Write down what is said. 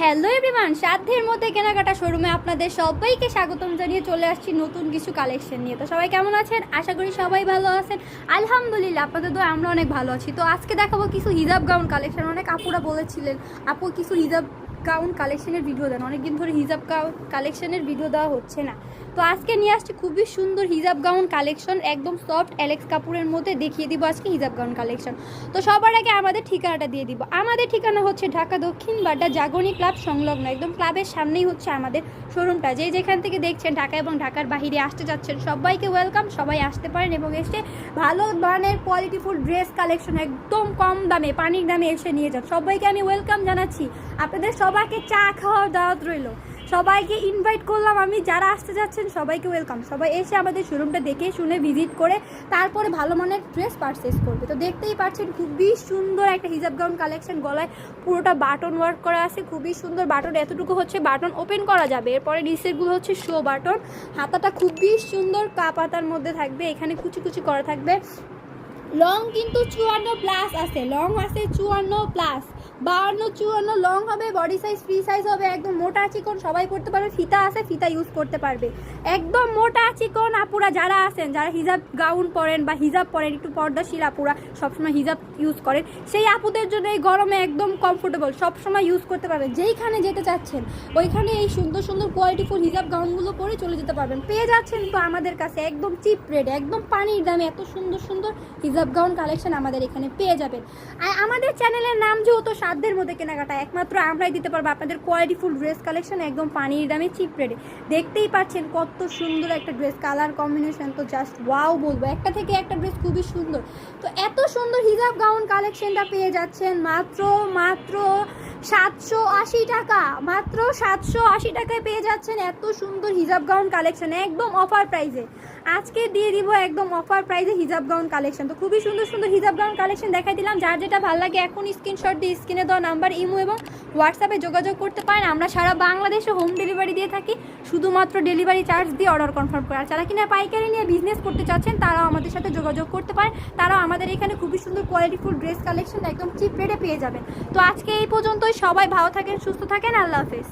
Hello everyone সাধ্যের মধ্যে কেনাকাটা শোরুমে আপনাদের সবাইকে স্বাগতম জানিয়ে চলে আসছি নতুন কিছু কালেকশন নিয়ে। তো সবাই কেমন আছেন? আশা করি সবাই ভালো আছেন। আলহামদুলিল্লাহ, আপনাদের তো আমরা অনেক ভালো আছি। তো আজকে দেখাবো কিছু হিজাব গাউন কালেকশন অনেক আপুরা বলেছিলেন, আপু, কিছু হিজাব গাউন কালেকশনের ভিডিও দেন। অনেকদিন ধরে হিজাব গাউন কালেকশনের ভিডিও দেওয়া হচ্ছে না। তো আজকে নিয়ে আসছি খুবই সুন্দর হিজাব গাউন কালেকশন, একদম সফট অ্যালেক্স কাপুরের মধ্যে দেখিয়ে দিব আজকে হিজাব গাউন কালেকশন। তো সবার আগে আমাদের ঠিকানাটা দিয়ে দিব। আমাদের ঠিকানা হচ্ছে ঢাকা দক্ষিণ বাড্ডা জাগরণী ক্লাব সংলগ্ন। একদম ক্লাবের সামনেই হচ্ছে আমাদের শোরুমটা যে যেখান থেকে দেখছেন ঢাকা এবং ঢাকার বাহিরে আসতে যাচ্ছেন, সবাইকে ওয়েলকাম সবাই আসতে পারেন এবং এসে ভালো মানের কোয়ালিটিফুল ড্রেস কালেকশন একদম কম দামে, পানির দামে এসে নিয়ে যান। সবাইকে আমি ওয়েলকাম জানাচ্ছি। আপনাদের সবাইকে চা খাওয়ার দাওয়াত রইল। সবাইকে ইনভাইট করলাম আমি, যারা আসতে যাচ্ছেন সবাইকে ওয়েলকাম সবাই এসে আমাদের শোরুমটা দেখে, শুনে ভিজিট করে, তারপরে ভালো মানের ড্রেস পারচেস করবে। তো দেখতেই পাচ্ছেন, খুবই সুন্দর একটা হিজাব গাউন কালেকশন গলায়। পুরোটা বাটন ওয়ার্ক করা আছে, খুবই সুন্দর বাটন এতটুকু হচ্ছে বাটন ওপেন করা যাবে। এরপরে নিচেরগুলো হচ্ছে শো বাটন হাতাটা খুবই সুন্দর কাপ হাতার মধ্যে থাকবে, এখানে কুচি কুচি করা থাকবে। লং কিন্তু চুয়ান্ন প্লাস আছে লং আছে চুয়ান্ন প্লাস বাহান্ন, চুয়ান্ন লং হবে বডি সাইজ ফ্রি সাইজ হবে, একদম মোটা চিকন, সবাই পড়তে পারবে, ফিতা আছে, ফিতা ইউজ করতে পারবে। একদম মোটা চিকন আপুরা যারা আছেন, যারা হিজাব গাউন পরেন বা হিজাব পরেন, একটু পর্দাশীল আপুরা সবসময় হিজাব ইউজ করেন, সেই আপুদের জন্য এই গরমে একদম কমফোর্টেবল সবসময় ইউজ করতে পারবেন। যেইখানে যেতে চাচ্ছেন, ওইখানে এই সুন্দর সুন্দর কোয়ালিটিফুল হিজাব গাউনগুলো পরে চলে যেতে পারবেন। পেয়ে যাচ্ছেন তো আমাদের কাছে একদম চিপ রেট একদম পানির দামে এত সুন্দর সুন্দর হিজাব গাউন কালেকশন আমাদের এখানে পেয়ে যাবেন। আর আমাদের চ্যানেলের নাম যেহেতু সাধ্যের মধ্যে কেনাকাটা একমাত্র আমরাই দিতে পারব। আপনাদের কোয়ালিটিফুল ড্রেস কালেকশন একদম পানির দামে চিপ রেটে দেখতেই পাচ্ছেন কত সুন্দর একটা ড্রেস কালার কম্বিনেশন তো জাস্ট ওয়াও বলব। একটা থেকে একটা ড্রেস খুবই সুন্দর। তো এত সুন্দর হিজাব গাউন কালেকশনটা পেয়ে যাচ্ছেন মাত্র মাত্র সাতশো আশি টাকা। মাত্র সাতশো আশি টাকায় পেয়ে যাচ্ছেন এত সুন্দর হিজাব গাউন কালেকশন একদম অফার প্রাইসে আজকে দিয়ে দিব একদম অফার প্রাইসে হিজাব গাউন কালেকশন তো খুবই সুন্দর সুন্দর হিজাব গাউন কালেকশন দেখাই দিলাম। যার যেটা ভালো লাগে এখন স্ক্রিনশট দিয়ে স্ক্রিনে দেওয়া নাম্বার ইমো এবং হোয়াটসঅ্যাপে যোগাযোগ করতে পারেন। আমরা সারা বাংলাদেশে হোম ডেলিভারি দিয়ে থাকি। শুধুমাত্র ডেলিভারি চার্জ দিয়ে অর্ডার কনফার্ম করে। যারা কিনা পাইকারি নিয়ে বিজনেস করতে চাচ্ছেন, তারাও আমাদের সাথে যোগাযোগ করতে পারেন। তারাও আমাদের এখানে খুবই সুন্দর কোয়ালিটিফুল ড্রেস কালেকশন একদম চিপ রেটে পেয়ে যাবেন। তো আজকে এই পর্যন্তই। সবাই ভালো থাকেন, সুস্থ থাকেন। আল্লাহ হাফেজ।